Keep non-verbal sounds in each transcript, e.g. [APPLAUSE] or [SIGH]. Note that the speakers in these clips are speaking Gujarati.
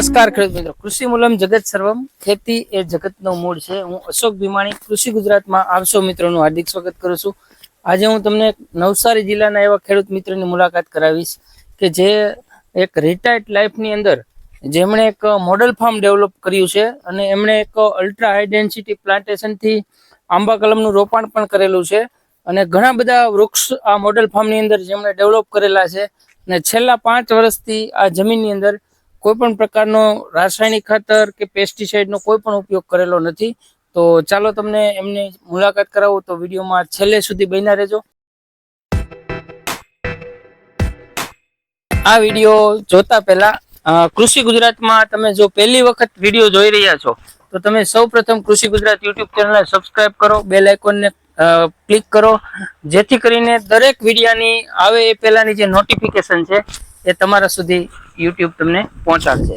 નમસ્કાર ખેડૂત મિત્રો. કૃષિ મૂલમ જગત સર્વમ. ખેતી એ જગતનો મૂળ છે. હું અશોક ભીમાણી, કૃષિ ગુજરાતમાં આવશો મિત્રોનું હાર્દિક સ્વાગત કરું છું. આજે હું તમને નવસારી જિલ્લાના એવા ખેડૂત મિત્રની મુલાકાત કરાવીશ કે જે એક રિટાયર્ડ લાઈફની અંદર જેમણે એક મોડલ ફાર્મ ડેવલપ કર્યું છે અને એમણે એક અલ્ટ્રા હાઈ પ્લાન્ટેશનથી આંબા કલમનું રોપાણ પણ કરેલું છે અને ઘણા બધા વૃક્ષ આ મોડલ ફાર્મની અંદર જેમણે ડેવલપ કરેલા છે. અને છેલ્લા પાંચ વર્ષથી આ જમીનની અંદર કોઈ પણ પ્રકારનો રાસાયણિક ખાતર કે પેસ્ટિસાઇડનો કોઈ પણ ઉપયોગ કરેલો નથી. તો ચાલો તમને એમની મુલાકાત કરાવું. તો વિડીયોમાં છેલ્લે સુધી બન્યા રહેજો. આ વીડિયો જોતા પહેલા કૃષિ ગુજરાતમાં તમે જો પહેલી વખત વીડિયો જોઈ રહ્યા છો, તો તમે સૌ પ્રથમ કૃષિ ગુજરાત યુટ્યુબ ચેનલને સબસ્ક્રાઈબ કરો, બેલ આઇકોનને ક્લિક કરો, જેથી કરીને દરેક વિડીયાની આવે એ પહેલાંની જે નોટિફિકેશન છે એ તમારા સુધી યુટ્યુબ તમને પહોંચાડશે.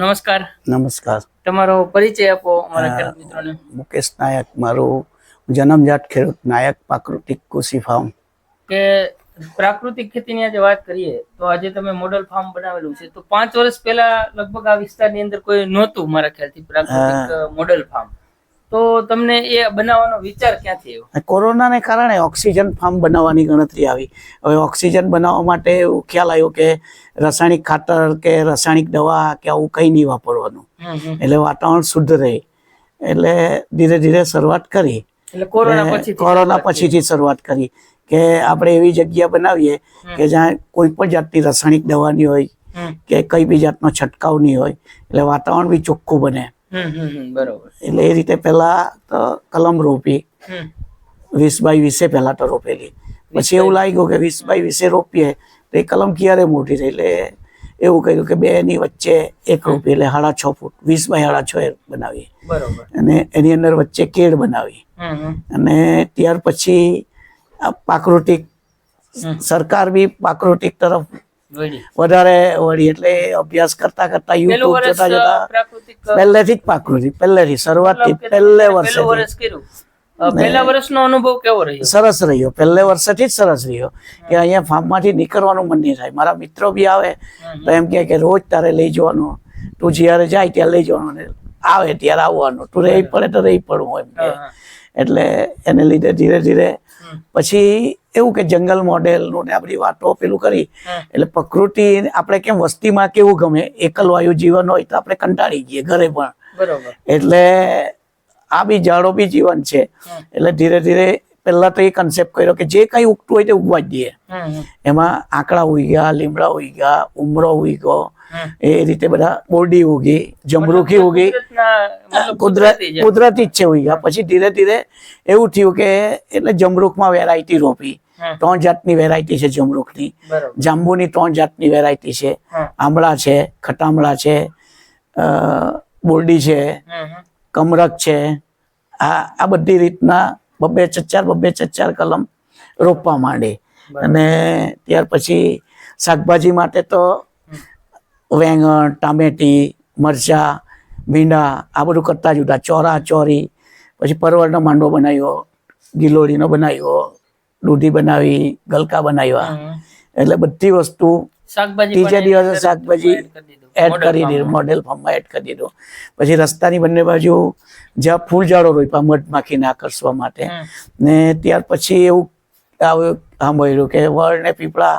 નમસ્કાર. નમસ્કાર. તમારો પરિચય આપો અમારા ખેડૂત મિત્રોને. મુકેશ નાયક મારું જન્મજાત ખેડૂત નાયક પ્રાકૃતિક કૃષિ ફાર્મ. કે પ્રાકૃતિક ખેતીની આજે વાત કરીએ તો આજે તમે મોડલ ફાર્મ બનાવેલું છે તો પાંચ વર્ષ પહેલા લગભગ આ વિસ્તારની અંદર કોઈ નહોતું મારા ખ્યાલથી પ્રાકૃતિક મોડલ ફાર્મ. તો તમને એ બનાવવાનો વિચાર ક્યાંથી આવ્યો? કોરોનાને કારણે ઓક્સિજન ફાર્મ બનાવવાની ગણતરી આવી. હવે ઓક્સિજન બનાવવા માટે એવું ખ્યાલ આવ્યો કે રાસાયણિક ખાતર કે રાસાયણિક દવા કે આવું કંઈ નહીં વાપરવાનું. એટલે વાતાવરણ શુદ્ધ રહે. એટલે ધીરે ધીરે શરૂઆત કરી. એટલે કોરોના કોરોના પછીથી શરૂઆત કરી કે આપણે એવી જગ્યા બનાવીએ કે જ્યાં કોઈ પણ જાતની રાસાયણિક દવાની હોય કે કઈ બી જાતનો છંટકાવ નહીં હોય. એટલે વાતાવરણ બી ચોખ્ખું બને. બરોબર. એટલે એ રીતે પહેલા તો કલમ રોપી. વીસ બાય વીસે પહેલા તો રોપેલી. પછી એવું લાગ્યું કે વીસ બાય વીસે રોપીએ તો એ કલમ ક્યારે મોટી થઈ? એટલે એવું કહ્યું કે બે ની વચ્ચે એક રોપી એટલે સાડા છ ફૂટ વીસ બાય સાડા છ બનાવી બરોબર. અને એની અંદર વચ્ચે કેળ બનાવી. અને ત્યાર પછી આ પ્રાકૃતિક સરકાર બી પ્રાકૃતિક તરફ. વધારે વળી એટલે અભ્યાસ કરતા કરતા યુટ્યુબ જતા જોતા પહેલેથી જ પ્રાકૃતિક પહેલેથી શરૂઆતથી પહેલે વર્ષે પહેલું વર્ષનો અનુભવ કેવો રહ્યો? સરસ રહ્યો. પહેલે વર્ષથી જ સરસ રહ્યો કે અહીંયા ફાર્મમાંથી નીકળવાનું મન નહીં થાય. મારા મિત્રો બી આવે તો એમ કહે કે રોજ તારે લઈ જવાનું. તું જ્યારે જાય ત્યારે લઈ જવાનું આવે ત્યારે આવવાનું. તું રહી પડે તો રહી પડવું એમ કે. એટલે એને લીધે ધીરે ધીરે પછી એવું કે જંગલ મોડેલનું ને આપણી વાતો પેલું કરી. એટલે પ્રકૃતિ આપણે કેમ વસ્તીમાં કેવું ગમે એકલવાયુ જીવન હોય તો આપણે કંટાળી જઈએ ઘરે પણ. બરોબર. એટલે આ બી ઝાડો બી જીવન છે. એટલે ધીરે ધીરે પહેલા તો એ કન્સેપ્ટ કર્યો કે જે કઈ ઉગતું હોય તે ઉગવા જ દઈએ. એમાં આંકડા ઉઈ ગયા લીમડા ઉઈ ગયા ઉમરો ઉગી ગયો. એ રીતે બધા બોરડી ઉગી જમરૂખી ઉગી કુદરત કુદરતી જ. છે ઉગ્યા પછી ધીરે ધીરે એવું થયું કે એટલે જમરૂખમાં વેરાયટી રોપી. ત્રણ જાતની વેરાયટી છે જમરૂખની. જાંબુની ત્રણ જાતની વેરાયટી છે. આંબળા છે ખટામળા છે બોરડી છે. કમરક છે. આ આ બધી રીતના બબ્બે ચચ્ચાર બબ્બે ચચ્ચાર કલમ રોપવા માંડી. અને ત્યાર પછી શાકભાજી માટે તો વેંગણ ટામેટી મરચા ભીંડા આ બધું કરતા જુદા ચોરા ચોરી પછી પરવળનો માંડવો બનાવ્યો ગિલોડીનો બનાવ્યો દૂધી બનાવી ગલકા બનાવ્યા. એટલે બધી વસ્તુ ત્રીજે દિવસે શાકભાજી. એડ કરી દીધું. મોડેલ ફોર્મમાં એડ કરી દીધું. પછી રસ્તાની બંને બાજુ જ્યાં ફૂલ ઝાડો રોપ્યા મધમાખીને આકર્ષવા માટે. ને ત્યાર પછી એવું સાંભળ્યું કે વડ ને પીપળા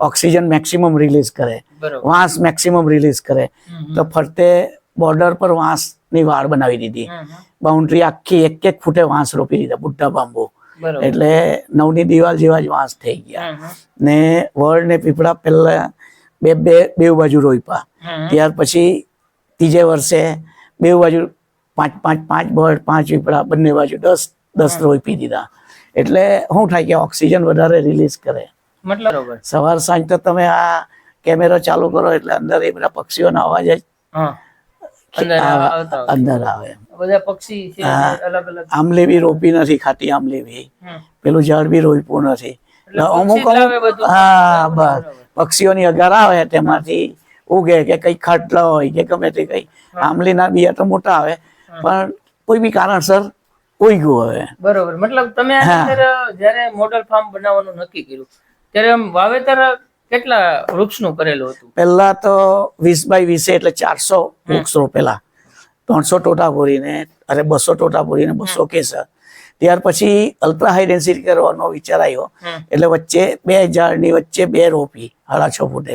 ઓક્સિજન મેક્સિમમ રિલીઝ કરે. વાંસ મેક્સિમમ રિલીઝ કરે. તો ફરતે બોર્ડર પર વાંસની વાડ બનાવી દીધી. બાઉન્ડ્રી આખી એક એક ફૂટે વાંસ રોપી દીધા બુઢા બાંબુ. એટલે નવની દિવાલ જેવા જ વાંસ થઈ ગયા. ને વડ ને પીપળા પહેલા બે બે બે બાજુ રોપ્યા. ત્યાર પછી ત્રીજે વર્ષે બે બાજુ પાંચ પાંચ પાંચ બળ પાંચ પીપળા બંને બાજુ દસ દસ રોપી દીધા. એટલે શું થાય કે ઓક્સિજન વધારે રિલીઝ કરે. મતલબ? બરોબર સવાર સાંજ તો તમે આ કેમેરો ચાલુ કરો એટલે અંદર એ બધા પક્ષીઓના અવાજ જ અંદર આવે બધા પક્ષી છે હા. અલગ અલગ. આમલી બી રોપી નથી ખાતી આમલી બી. પેલું ઝાડ બી રોપ્યું નથી. અમુક હા બસ. પક્ષીઓની અગર આવે તેમાંથી ઉગે કે કઈ ખાટલા હોય કે ગમે તે કઈ. આમલીના બિયા તો મોટા આવે પણ કોઈ બી કારણસર ઉઈ ગયું હવે. બરોબર. મતલબ તમે જ્યારે મોડલ ફાર્મ બનાવવાનું નક્કી કર્યું ત્યારે આમ વાવેતર કેટલા વૃક્ષનું કરેલું હતું? પહેલા તો વીસ બાય વીસે એટલે ચારસો વૃક્ષ રોપેલા ત્રણસો ટોટા પૂરીને અરે બસો ટોટા પૂરીને બસો કેસર. ત્યાર પછી અલ્ટ્રા હાઈ ડેન્સિટી કરવાનો વિચાર આવ્યો. એટલે વચ્ચે બે ઝાડની વચ્ચે બે રોપી સાડા છ ફૂટે.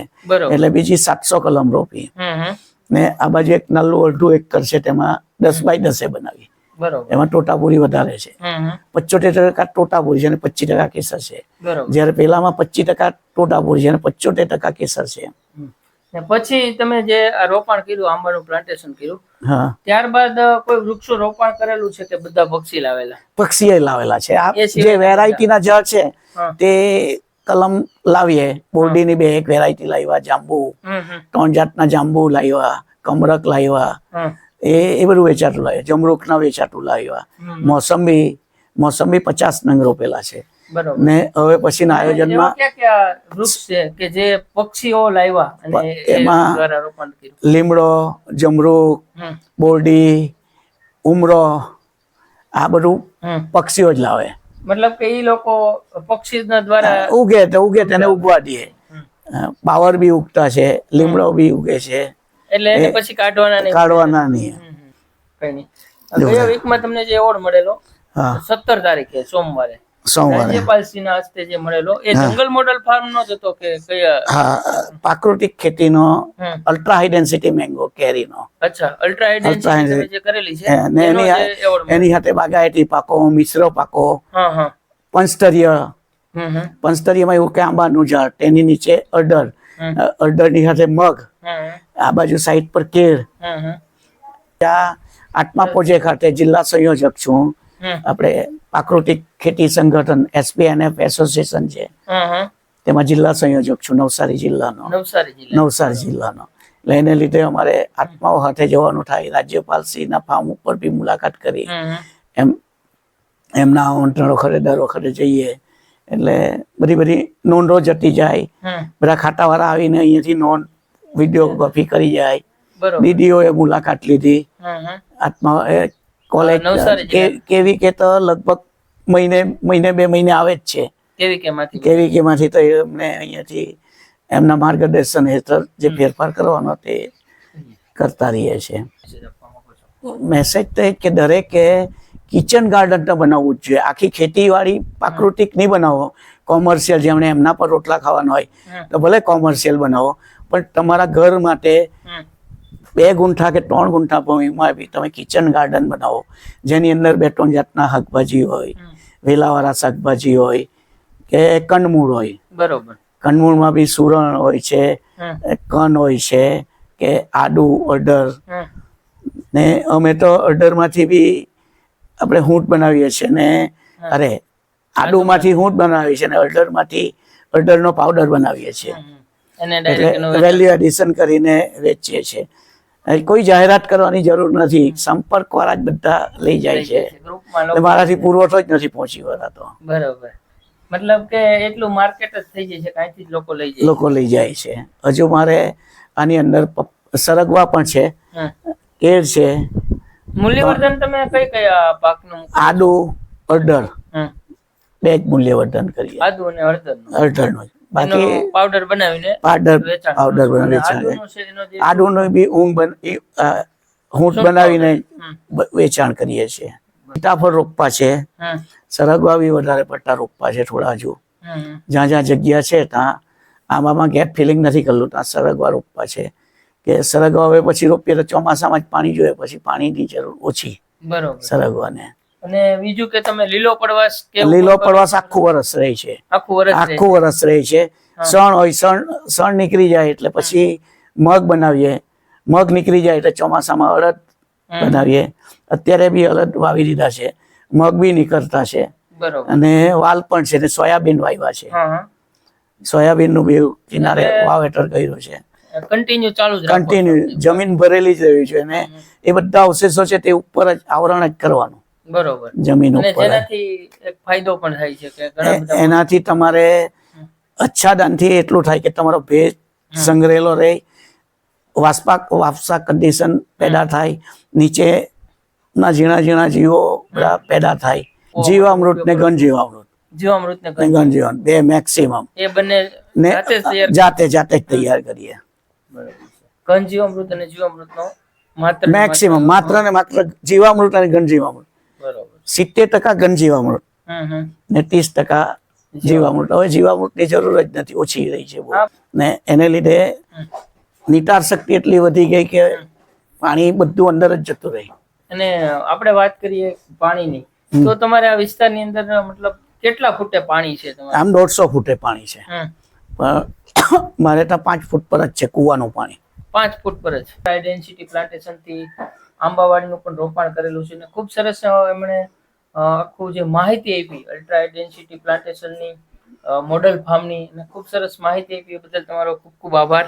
એટલે બીજી સાતસો કલમ રોપી. ને આ બાજુ એક નલ્લું અડધું એક કરશે તેમાં દસ બાય દસે બનાવી. એમાં ટોટાપુરી વધારે છે. પચોતેર ટકા ટોટાપુરી છે અને પચીસ ટકા કેસર છે. જયારે પેલામાં પચીસ ટકા ટોટાપુરી છે અને પચોતેર ટકા કેસર છે. પછી તમે જે રોપણ કર્યું આંબાનું પ્લાન્ટેશન કર્યું ત્યારબાદ કોઈ વૃક્ષો રોપણ કરેલું છે કે બધા પક્ષી લાવેલા? પક્ષીએ લાવેલા છે. આ જે વેરાયટીના જળ છે તે કલમ લાવીએ. બોરડીની બે એક વેરાયટી લાવ્યા જાંબુ. ત્રણ જાતના જાંબુ લાવ્યા કમરક લાવ્યા. એ એ બધું વેચાતું લાવ્યા. જમરૂખના વેચાતું લાવ્યા. મોસંબી મોસંબી પચાસ નંગ રોપેલા છે. બરોબર. ને હવે પછીના આયોજનમાં કે જે પક્ષીઓ લાવ્યા એમાં- લીમડો જમરૂખ બોરડી ઉમરો આ બધું પક્ષીઓ જ લાવે. મતલબ કે એ લોકો પક્ષી દ્વારા ઉગે તો ઉગે તેને ઉગવા દે. પાવર બી ઉગતા છે લીમડો બી ઉગે છે. એટલે એને પછી કાઢવાના નહીં. કાઢવાના નહીં. કઈ નહીં. ગયા વીકમાં તમને જે એવોર્ડ મળેલો? સત્તર તારીખે સોમવારે. સોમવારે. રાજ્યપાલશ્રીના હસ્તે જે મળેલો એ જંગલ મોડલ ફાર્મ નો હતો કે કયા? હા પ્રાકૃતિક ખેતીનો. અલ્ટ્રા હાઈ ડેન્સિટી મેંગો કેરીનો. અચ્છા અલ્ટ્રા high જે કરેલી છે ને એની સાથે બાગાયતી પાકો મિશ્ર પાકો પંચસ્તરીય પંચસ્તરીયમાં એવું કે આંબાનું ઝાડ તેની નીચે અડર અડર અડરની સાથે મગ. આ બાજુ સાઈડ પર કેળ હમ ત્યાં આત્મા પ્રોજેક્ટ ખાતે જિલ્લા સંયોજક છું. આપણે પ્રાકૃતિક ખેતી સંગઠન એસપીએનએફ એસોસિએશન છે. તેમાં જિલ્લા સંયોજક છું નવસારી જિલ્લાનો. નવસારી જિલ્લાનો. એટલે એને લીધે અમારે આત્માઓ સાથે જવાનું થાય. રાજ્યપાલશ્રીના ફાર્મ ઉપર બી મુલાકાત કરી. એમ એમના આમંત્રણ વખતે દર વખતે જઈએ. એટલે બધી બધી નોંધો જતી જાય. બધા ખાતાવાળા આવીને અહીંયાથી નોંધ વિડીયોગ્રાફી કરી જાય. દીદીઓએ મુલાકાત લીધી. આત્મા કોલેજ કેવી કે તો લગભગ મહિને મહિને બે મહિને આવે જ છે. કેવી કે માંથી કેવી કે માંથી તો એમને અહીંયાથી એમના માર્ગદર્શન હેઠળ જે ફેરફાર કરવાનો તે કરતા રહીએ છે મેસેજ તો એ કે દરેકે કિચન ગાર્ડન તો બનાવવું જ જોઈએ. આખી ખેતીવાડી પ્રાકૃતિક નહીં બનાવો. કોમર્શિયલ જેમણે એમના પર રોટલા ખાવાના હોય તો ભલે કોમર્શિયલ બનાવો પણ તમારા ઘર માટે બે ગુંઠા કે ત્રણ ગુંઠા ભૂમિમાં બી તમે કિચન ગાર્ડન બનાવો જેની અંદર બે ત્રણ જાતના શાકભાજી હોય વેલાવાળા શાકભાજી હોય કે કંદમૂળ હોય. બરોબર. કંદમૂળમાં બી સુરણ હોય છે કન હોય છે કે આદુ અડર ને અમે તો અડરમાંથી બી આપણે હૂંટ બનાવીએ છીએ ને અરે આદુમાંથી જ બનાવીએ છીએ અને અડદરમાંથી અડરનો પાવડર બનાવીએ છીએ. વેલ્યુ એડિશન કરીને વેચીએ છીએ. કોઈ જાહેરાત કરવાની જરૂર નથી. સંપર્ક વાળા જ બધા લઈ જાય છે. મારાથી પુરવઠો જ નથી પહોંચી વળાતો બરોબર. મતલબ કે એટલું માર્કેટ જ થઈ જાય છે કાંઈથી જ લોકો લઈ જાય લોકો લઈ જાય છે. હજુ મારે આની અંદર સરગવા પણ છે. કેળ છે. મૂલ્યવર્ધન તમે કઈ કયા પાકનું આદુ અડર. બે જ મૂલ્યવર્ધન કરીએ. આદુ અને હળદરનું અડરનું બાકી પાવડર બનાવીને પાવડર પાવડર કરો છો. અને બનાવી વેચાણ આદુનું બી ઊંઘ બન હૂંટ બનાવીને વેચાણ કરીએ છીએ. સીતાફળ રોપવા છે. સરગવા બી વધારે પડતા રોપવા છે થોડા હજુ. જ્યાં જ્યાં જગ્યા છે ત્યાં આમાં ગેપ ફિલિંગ નથી કરલું. ત્યાં સરગવા રોપવા છે. કે સરગવા હવે પછી રોપીએ તો ચોમાસામાં જ પાણી જોઈએ. પછી પાણીની જરૂર ઓછી બરોબર. સરગવાને. અને બીજું કે તમે લીલો પડવાશ કે લીલો પડવાશ આખું વરસ રહે છે. આખું વર્ષ આખું વરસ રહે છે. સણ હોય સણ સણ નીકળી જાય એટલે પછી મગ બનાવીએ. મગ નીકળી જાય એટલે ચોમાસામાં અડદ બનાવીએ. અત્યારે બી અડદ વાવી દીધા છે. મગ બી નીકળતા છે. અને વાલ પણ છે ને સોયાબીન વાવ્યા છે. સોયાબીનનું બી કિનારે વાવેતર કર્યું છે. કન્ટિન્યુ ચાલુ જ કન્ટિન્યુ જમીન ભરેલી જ રહી છે અને એ બધા અવશેષો છે તે ઉપર જ આવરણ જ કરવાનું. બરોબર. જમીન ઉપર. ફાયદો પણ થાય છે કે એનાથી તમારે અચ્છાદનથી એટલું થાય કે તમારો ભેજ સંગ્રહેલો રહે વાસ્પા વાપસા કન્ડિશન પેદા થાય નીચે ના ઝીણા ઝીણા જીવો બધા પેદા થાય. જીવામૃત ને ઘન જીવામૃત. જીવામૃત ને ઘન. જીવન બે મેક્સિમમ એ બંને જાતે જાતે તૈયાર કરીએ. ઘન જીવામૃત અને જીવામૃતનો માત્ર ને મેક્સિમમ માત્ર ને માત્ર જીવામૃત અને માત્ર- બરાબર સિત્તેર ટકા ઘનજીવામૃત હમ હમ. ને ત્રીસ ટકા જીવામૃત. હવે જીવામૃતની જરૂર જ નથી ઓછી રહી છે ને એને લીધે નિતાર શક્તિ એટલી વધી ગઈ કે પાણી બધું અંદર જ જતું રહે. અને આપણે વાત કરીએ પાણીની તો તમારે આ વિસ્તારની અંદર મતલબ કેટલા ફૂટે પાણી છે આમ દોઢસો ફૂટે પાણી છે. પણ [COUGHS] મારે ત્યાં પાંચ ફૂટ પર જ છે કૂવાનું પાણી. પાંચ ફૂટ પર જ. ડેન્સિટી પ્લાન્ટેશનથી આંબાવાડીનું પણ રોપાણ કરેલું છે અને ખૂબ સરસ એમણે આખું જે માહિતી આપી અલ્ટ્રા ડેન્સિટી પ્લાન્ટેશનની મોડલ ફાર્મની અને ખૂબ સરસ માહિતી આપી એ બદલ તમારો ખૂબ ખૂબ આભાર.